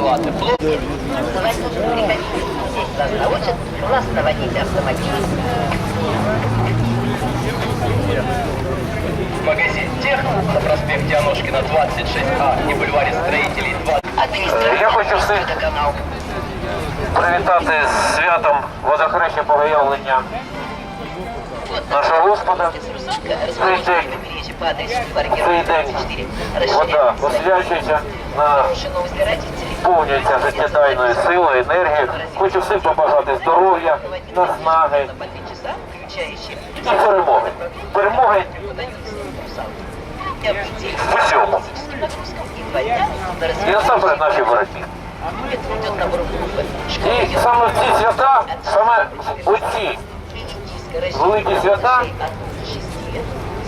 та подала тепло Автомобиль приходите. Вас научат классно водить автомобиль. Магазин Тех на проспекте Аношкина 26А и бульваре Строителей 20. Администрация. Я хочу всіх Водоканал. привітати з святом водохреща Богоявлення Вот нашого Господа. Русалка, Цей расположена день, на побережье по адресу цей Паркера день 24. вода Расширяем свои освячується на Решено избирать телефон. повняться життєдайною силою, енергією. Хочу всім побажати здоров'я, наснаги На по три часа, включающие і перемоги. Перемоги подаются русалки. И определить в усьому. физическим нагрузкам и два дня на І развитие. насамперед нашій боротьбі. Это идет набор группы. Школа І саме в ці свята, саме в оці великі свята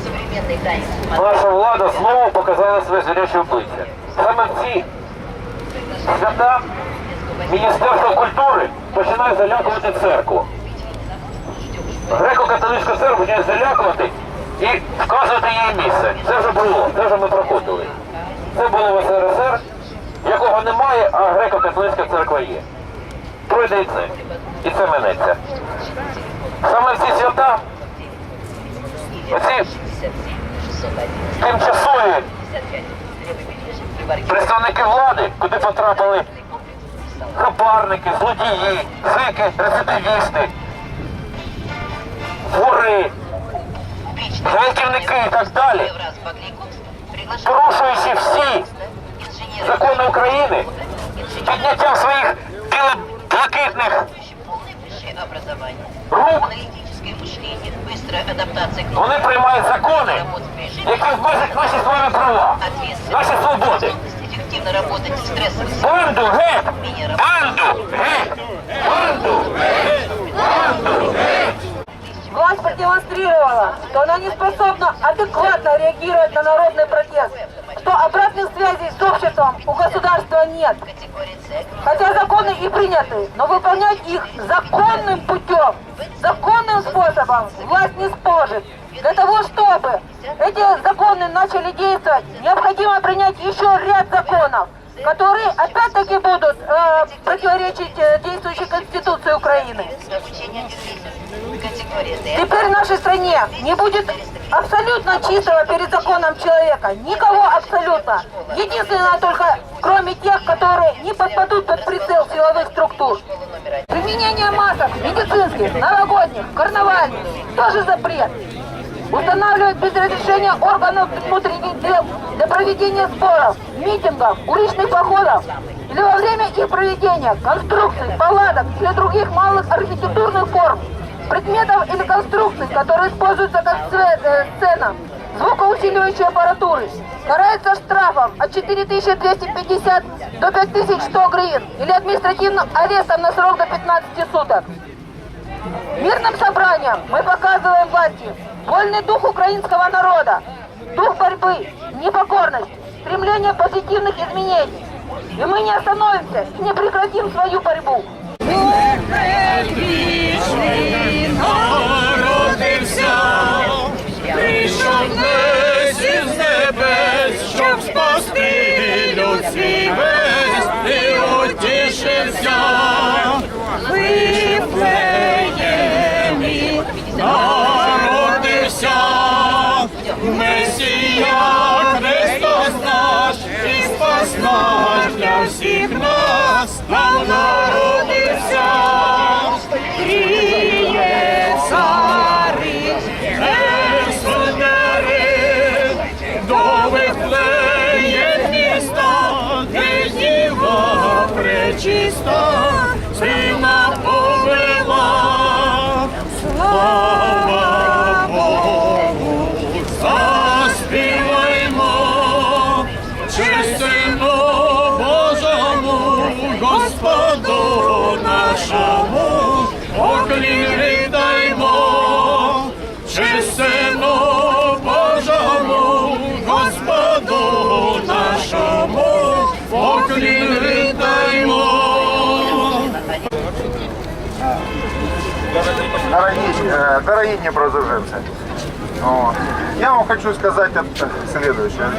Современный танец. наша влада знову показала своє звіряче обличчя. Саме в ці свята Міністерство культури починає залякувати церкву. Греко-католицька церква починає залякувати і вказувати їй місце. Це вже було, це вже ми проходили. Це було в СРСР, якого немає, а греко-католицька церква є. Пройде і це. І це минеться. Саме ці свята, оці тимчасові представники влади, куди потрапили? Хабарники, злодії, зики, рецидивісти, вори, гвалтівники і так далі, порушуючи всі закони України, підняттям своїх біло-блакитних рук, вони приймають закони, які обмежують наші з вами права, наші свободи. Эффективно работать в стрессовых Банду геть! Банду геть! Банду геть! Банду геть! Власть продемонстрировала, что она не способна адекватно реагировать на народный протест, что обратных связей с обществом у государства нет. Хотя законы и приняты, но выполнять их законным путем, законным способом власть не сможет. Для того, чтобы эти законы начали действовать, необходимо принять еще ряд законов, которые опять-таки будут э, противоречить э, действующей Конституции Украины. Теперь в нашей стране не будет абсолютно чистого перед законом человека. Никого абсолютно. Единственное только, кроме тех, которые не подпадут под прицел силовых структур. Применение масок медицинских, новогодних, карнавальных тоже запрет. Устанавливать без разрешения органов внутренних дел для проведения сборов, митингов, уличных походов или во время их проведения конструкций, палаток или других малых архитектурных форм, предметов или конструкций, которые используются как цве- э, сцена, звукоусиливающей аппаратуры, карается штрафом от 4250 до 5100 гривен или административным арестом на срок до 15 суток. Мирным собранием мы показываем власти вольный дух украинского народа, дух борьбы, непокорность, стремление позитивных изменений. И мы не остановимся и не прекратим свою борьбу. народився, прийшов десь із небес, щоб спасти люд свій весь і утішився. Месія Христос наш, і спас наш для всіх нас, дорогие, э, дорогие днепродзержинцы. Вот. Я вам хочу сказать это следующее.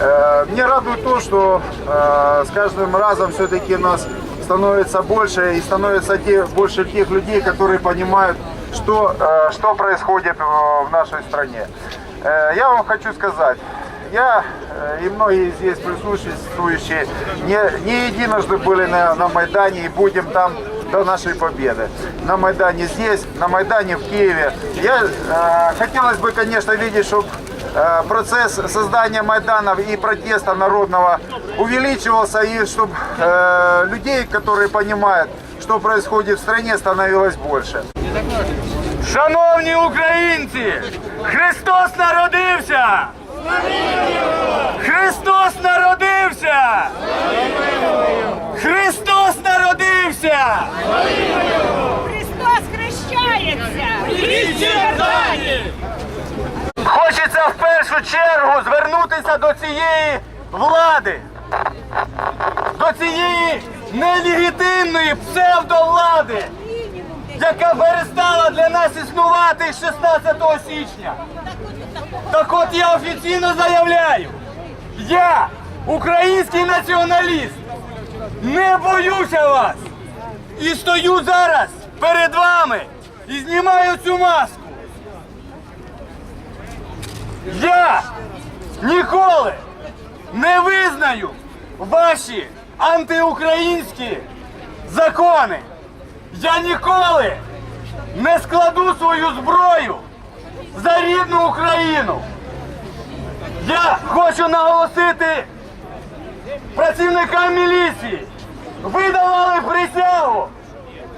Э, Мне радует то, что э, с каждым разом все-таки нас становится больше и становится те, больше тех людей, которые понимают, что, э, что происходит э, в нашей стране. Э, Я вам хочу сказать, я э, и многие здесь присутствующие не, не единожды были на, на Майдане и будем там до нашей победы. На Майдане здесь, на Майдане в Киеве. Я, э, хотелось бы, конечно, видеть, чтобы процесс создания Майданов и протеста народного увеличивался, и чтобы людей, которые понимают, что происходит в стране, становилось больше. Шановні українці! Христос народився! Христос народився! Христос народився! Христос хрещається! Хочеться в першу чергу звернутися до цієї влади, до цієї нелегітимної псевдовлади, яка перестала для нас існувати 16 січня. Так от я офіційно заявляю, я, український націоналіст, не боюся вас і стою зараз перед вами і знімаю цю маску. Я ніколи не визнаю ваші антиукраїнські закони. Я ніколи не складу свою зброю за рідну Україну. Я хочу наголосити працівникам міліції. Ви давали присягу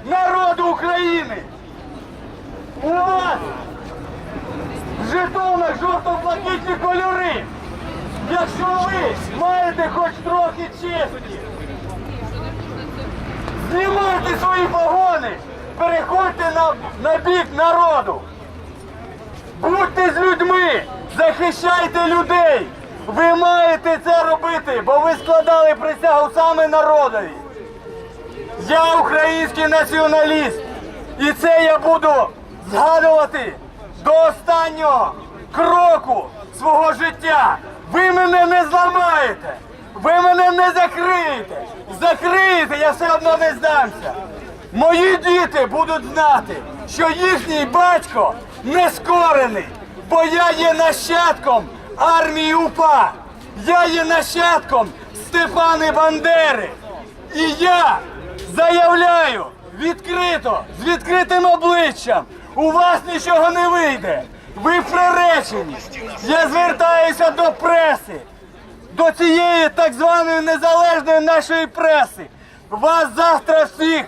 народу України. У вас в жетонах жовто-блакитні кольори. Якщо ви маєте хоч трохи честі, знімайте свої погони, переходьте на, на бік народу. Будьте з людьми, захищайте людей. Ви маєте це робити, бо ви складали присягу саме народові. Я український націоналіст. І це я буду згадувати до останнього кроку свого життя. Ви мене не зламаєте, ви мене не закриєте. Закриєте, я все одно не здамся. Мої діти будуть знати, що їхній батько не скорений, бо я є нащадком армії УПА. Я є нащадком Степани Бандери. І я заявляю відкрито, з відкритим обличчям. У вас нічого не вийде. Ви приречені. Я звертаюся до преси, до цієї так званої незалежної нашої преси. Вас завтра всіх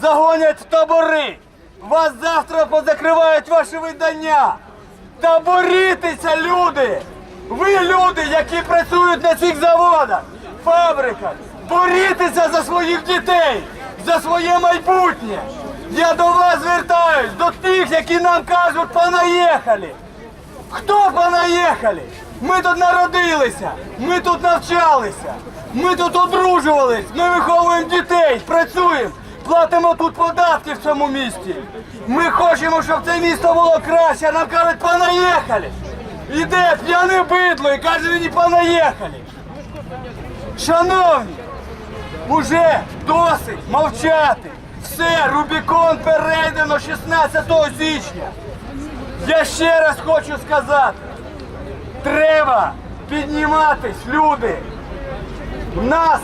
загонять в табори. Вас завтра позакривають ваші видання. Та борітеся, люди! Ви люди, які працюють на цих заводах, фабриках. Борітеся за своїх дітей, за своє майбутнє. Я до вас звертаюсь, до тих, які нам кажуть, понаїхали. Хто понаїхали? Ми тут народилися, ми тут навчалися, ми тут одружувались, ми виховуємо дітей, працюємо, платимо тут податки в цьому місті. Ми хочемо, щоб це місто було краще, нам кажуть, понаїхали. Іде п'яне бидло і каже мені понаїхали. Шановні, уже досить мовчати. Все, Рубікон перейдено 16 січня. Я ще раз хочу сказати, треба підніматись, люди. Нас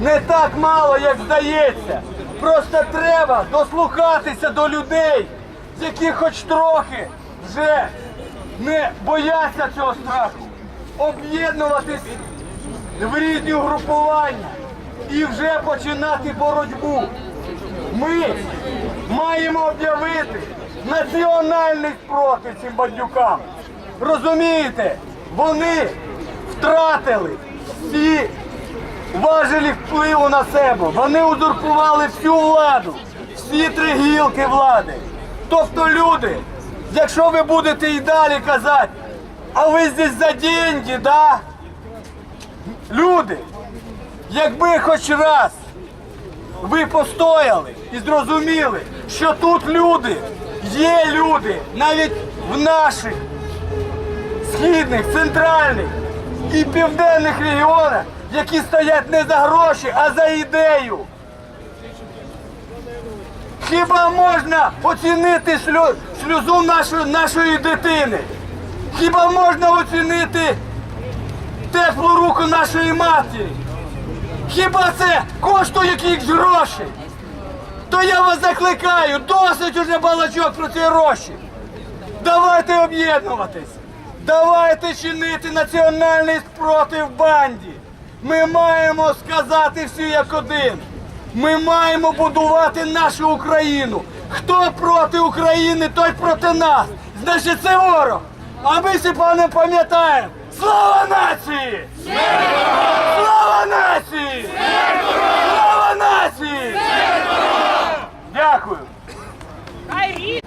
не так мало, як здається. Просто треба дослухатися до людей, які хоч трохи вже не бояться цього страху. Об'єднуватись в різні угрупування і вже починати боротьбу. Ми маємо об'явити національний спротив цим бандюкам. Розумієте, вони втратили всі важелі впливу на себе. Вони узурпували всю владу, всі три гілки влади. Тобто люди, якщо ви будете і далі казати, а ви здесь за деньги, да? Люди, якби хоч раз ви постояли і зрозуміли, що тут люди, Є люди навіть в наших східних, центральних і південних регіонах, які стоять не за гроші, а за ідею. Хіба можна оцінити шлю, сльозу нашої, нашої дитини? Хіба можна оцінити теплу руку нашої матері? Хіба це коштує якісь гроші? То я вас закликаю, досить уже балачок про ці гроші. Давайте об'єднуватись. Давайте чинити національний спротив банді. Ми маємо сказати всі як один. Ми маємо будувати нашу Україну. Хто проти України, той проти нас. Значить, це ворог. А ми всі пане пам'ятаємо. Слава нації! Слава нації! Слава нації! Дякую.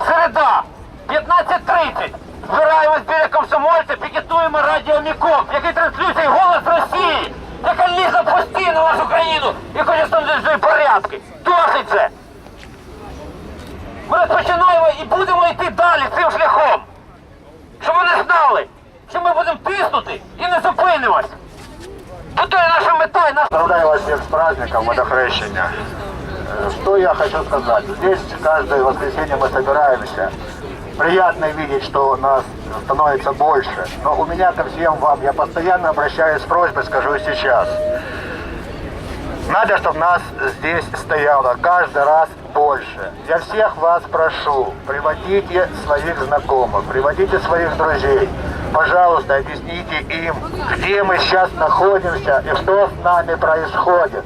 Середа, 15.30. Збираємось біля комсомольця, пікетуємо радіо Мікоп, який транслює голос Росії, яка лізе постійно нашу країну і хоче встановити порядки. Досить це. Ми розпочинаємо і будемо йти далі цим шляхом. Щоб вони знали, що ми будемо тиснути і не зупинимось. Бо то є наша мета і наша... Поздравляю вас всех с праздником Водохрещения. Э, Что я хочу сказать? Здесь каждое воскресенье мы собираемся. Приятно видеть, что нас становится больше. Но у меня ко всем вам, я постоянно обращаюсь с просьбой, скажу сейчас. Надо, чтобы нас здесь стояло каждый раз больше. Я всех вас прошу, приводите своих знакомых, приводите своих друзей. Пожалуйста, объясните им, где мы сейчас находимся и что с нами происходит.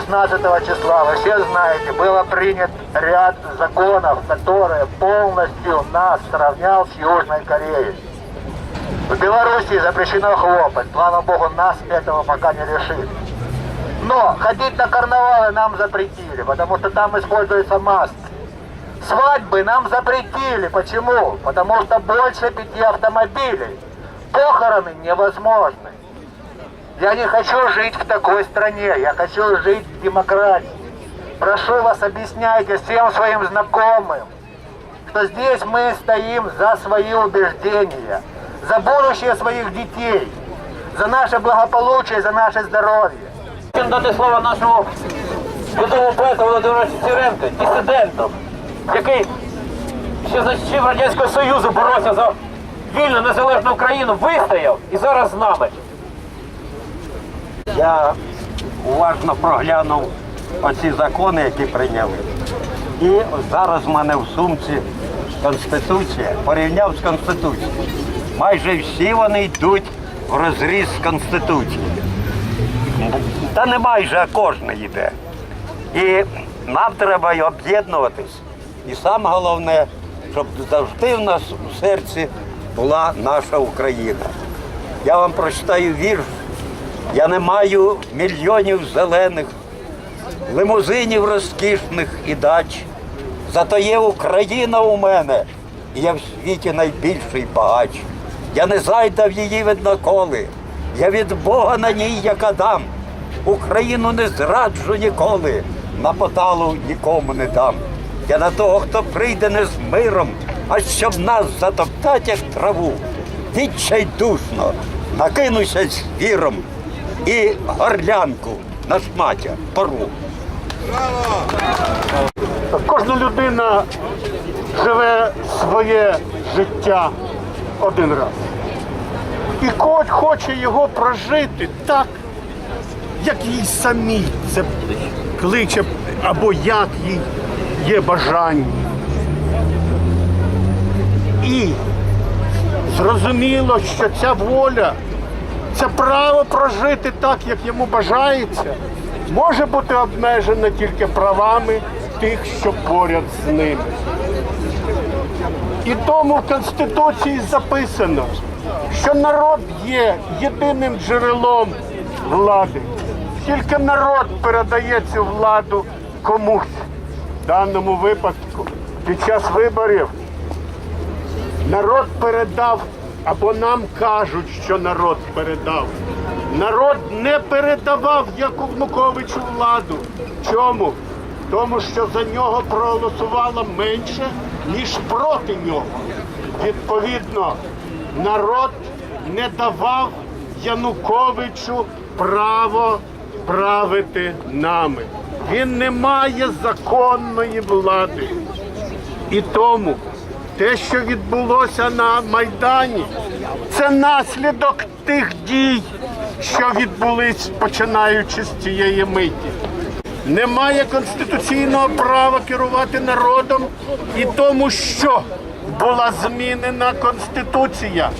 16 числа, вы все знаете, было принят ряд законов, которые полностью нас сравнял с Южной Кореей. В Белоруссии запрещено хлопать. Слава богу, нас этого пока не решит. Но ходить на карнавалы нам запретили, потому что там используются маски. Свадьбы нам запретили. Почему? Потому что больше пяти автомобилей. Похороны невозможны. Я не хочу жить в такой стране. Я хочу жить в демократии. Прошу вас, объясняйте всем своим знакомым, что здесь мы стоим за свои убеждения, за будущее своих детей, за наше благополучие, за наше здоровье. Хотів дати слово нашому відомому поету Володимиру Сіренко, дисиденту, який ще за часів Радянського Союзу боровся за вільну незалежну Україну, вистояв і зараз з нами. Я уважно проглянув оці закони, які прийняли. І зараз в мене в сумці Конституція, порівняв з Конституцією. Майже всі вони йдуть в розріз з Конституцією. Та не майже, а кожна йде. І нам треба об'єднуватись. І саме головне, щоб завжди в нас у серці була наша Україна. Я вам прочитаю вірш. Я не маю мільйонів зелених, лимузинів розкішних і дач. Зато є Україна у мене, і я в світі найбільший багач. Я не зайдав її видноколи. Я від Бога на ній як Адам. Україну не зраджу ніколи, на поталу нікому не дам. Я на того, хто прийде не з миром, а щоб нас затоптать, як траву. Відчайдушно накинуся з віром і горлянку на шматя порву. Кожна людина живе своє життя один раз. І кот хоче його прожити так, як їй самій це кличе, або як їй є бажання. І зрозуміло, що ця воля, це право прожити так, як йому бажається, може бути обмежена тільки правами тих, що поряд з ними. І тому в Конституції записано, що народ є єдиним джерелом влади. Тільки народ передає цю владу комусь. В даному випадку під час виборів народ передав, або нам кажуть, що народ передав. Народ не передавав Януковичу владу. Чому? Тому що за нього проголосувало менше ніж проти нього. Відповідно, народ не давав Януковичу право правити нами. Він не має законної влади. І тому те, що відбулося на Майдані, це наслідок тих дій, що відбулись починаючи з цієї миті. Немає конституційного права керувати народом і тому, що була змінена конституція.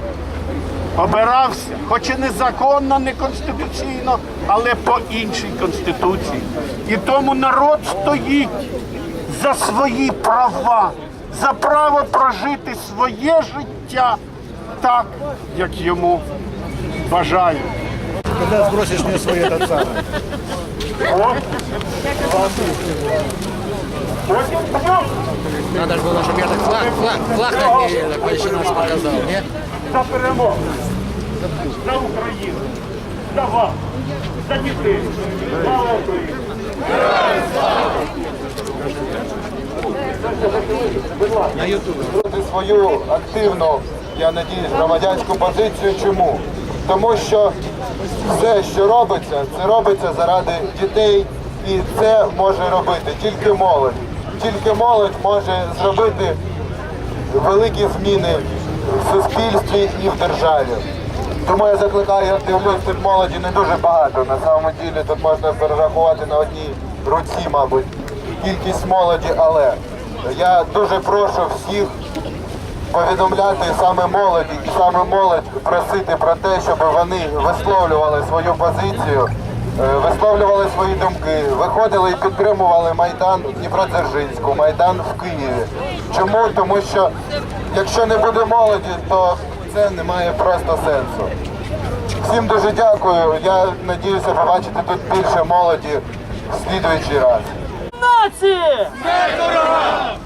Обирався, хоч і незаконно, не конституційно, але по іншій конституції. І тому народ стоїть за свої права, за право прожити своє життя так, як йому бажають. Когда сбросишь мне свой этот самый? О, Надо же было, чтобы я так флаг, флаг, флаг так не так больше нас показал, нет? за перемогу, за Україну, за вас, за дітей. Слава Україні! свою активну, я надіюсь, громадянську позицію. Чому? Тому що все, що робиться, це робиться заради дітей, і це може робити тільки молодь. Тільки молодь може зробити великі зміни в суспільстві і в державі. Тому я закликаю, я дивлюсь, тут молоді не дуже багато. На самому ділі тут можна перерахувати на одній руці, мабуть, кількість молоді, але я дуже прошу всіх повідомляти саме молоді саме молодь просити про те, щоб вони висловлювали свою позицію, е, висловлювали свої думки, виходили і підтримували Майдан в Дніпродзержинську, Майдан в Києві. Чому? Тому що якщо не буде молоді, то це не має просто сенсу. Всім дуже дякую. Я надіюся побачити тут більше молоді в слідуючий раз. Нації!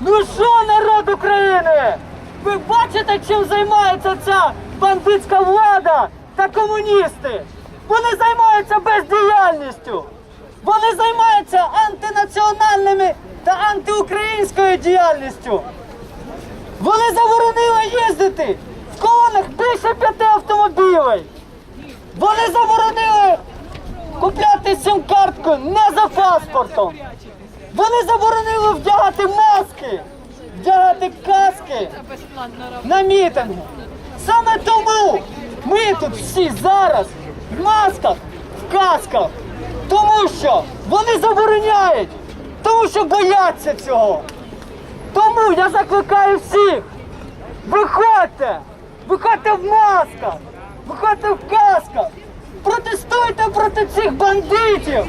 Ну що, народ України? Ви бачите, чим займається ця бандитська влада та комуністи? Вони займаються бездіяльністю. Вони займаються антинаціональними та антиукраїнською діяльністю. Вони заборонили їздити в колонах більше п'яти автомобілів. Вони заборонили купляти сім-картку не за паспортом. Вони заборонили вдягати маски, вдягати каски на мітинги. Саме тому ми тут всі зараз в масках, в касках. Тому що вони забороняють, тому що бояться цього. Тому я закликаю всіх. Виходьте! Виходьте в масках! Виходьте в касках! Протестуйте проти цих бандитів!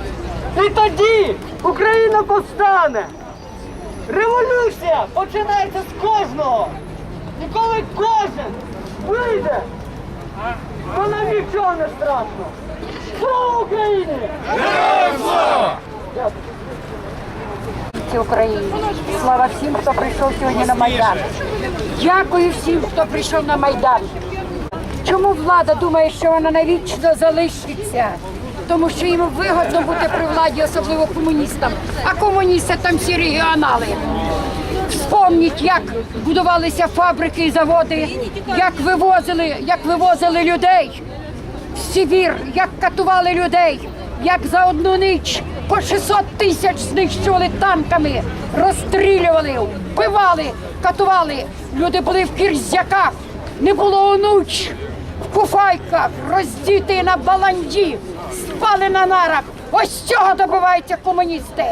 І тоді Україна повстане! Революція починається з кожного! І коли кожен вийде, то нам нічого не страшно! Слава Україні! Україні. Слава всім, хто прийшов сьогодні на Майдан. Дякую всім, хто прийшов на Майдан. Чому влада думає, що вона навічно залишиться? Тому що їм вигодно бути при владі, особливо комуністам. А комуністи там всі регіонали. Вспомніть, як будувалися фабрики і заводи, як вивозили, як вивозили людей в Сибір, як катували людей, як за одну ніч по 600 тисяч знищували танками, розстрілювали, вбивали, катували. Люди були в кірзяках, не було онуч, в куфайках, роздіти на баланді, спали на нарах. Ось цього добиваються комуністи.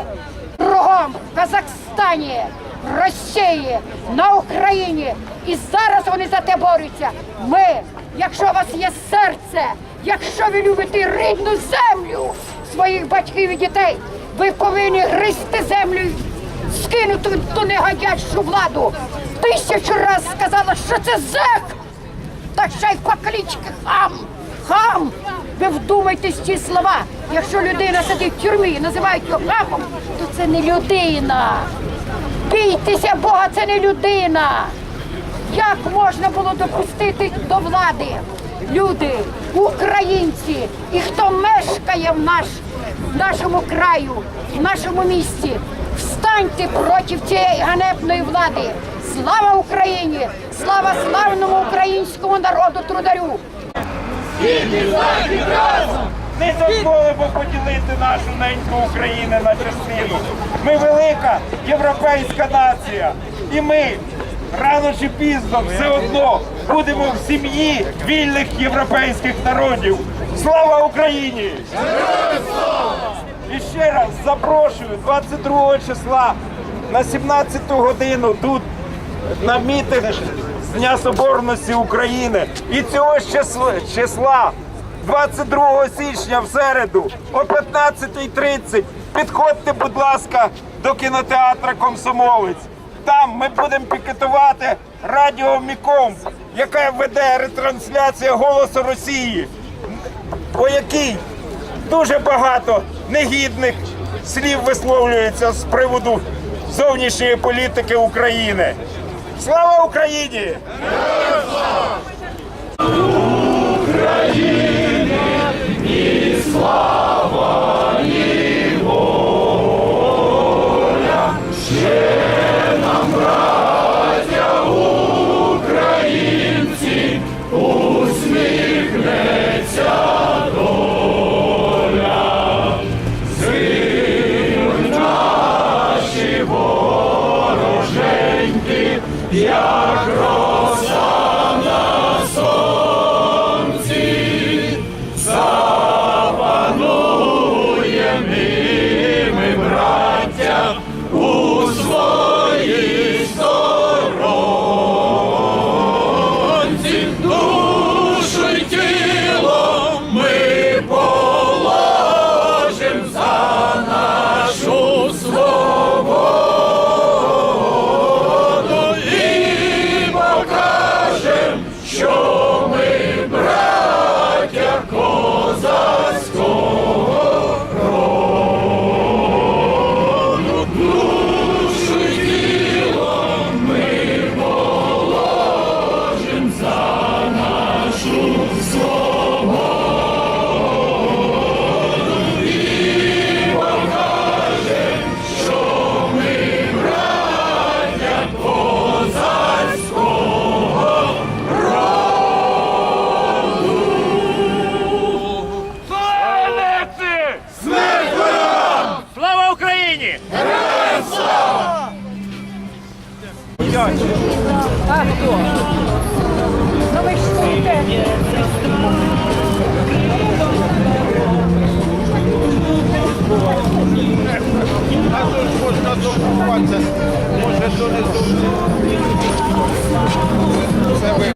Кругом в Казахстані, в Росії, на Україні. І зараз вони за те борються. Ми, якщо у вас є серце, якщо ви любите рідну землю своїх батьків і дітей, ви повинні гризти землю, скинути ту негодящу владу. Тисячу раз сказала, що це зек, та ще й по хам. Хам! Ви вдумайтесь ці слова. Якщо людина сидить в тюрмі і називають його хамом, то це не людина. Бійтеся Бога, це не людина. Як можна було допустити до влади? Люди, українці і хто мешкає в, наш, в нашому краю, в нашому місті, встаньте проти цієї ганебної влади. Слава Україні! Слава славному українському народу трударю! Не дозволимо поділити нашу неньку Україну на частину. Ми велика європейська нація. І ми рано чи пізно все одно будемо в сім'ї вільних європейських народів. Слава Україні! І ще раз запрошую 22 числа на 17 годину тут на мітинг Дня Соборності України. І цього ж числа, числа 22 січня в середу о 15.30 підходьте, будь ласка, до кінотеатра Комсомолець. Там ми будемо пікетувати радіо Мікомп, яка веде ретрансляція голосу Росії, по якій дуже багато негідних слів висловлюється з приводу зовнішньої політики України. Слава Україні! Слава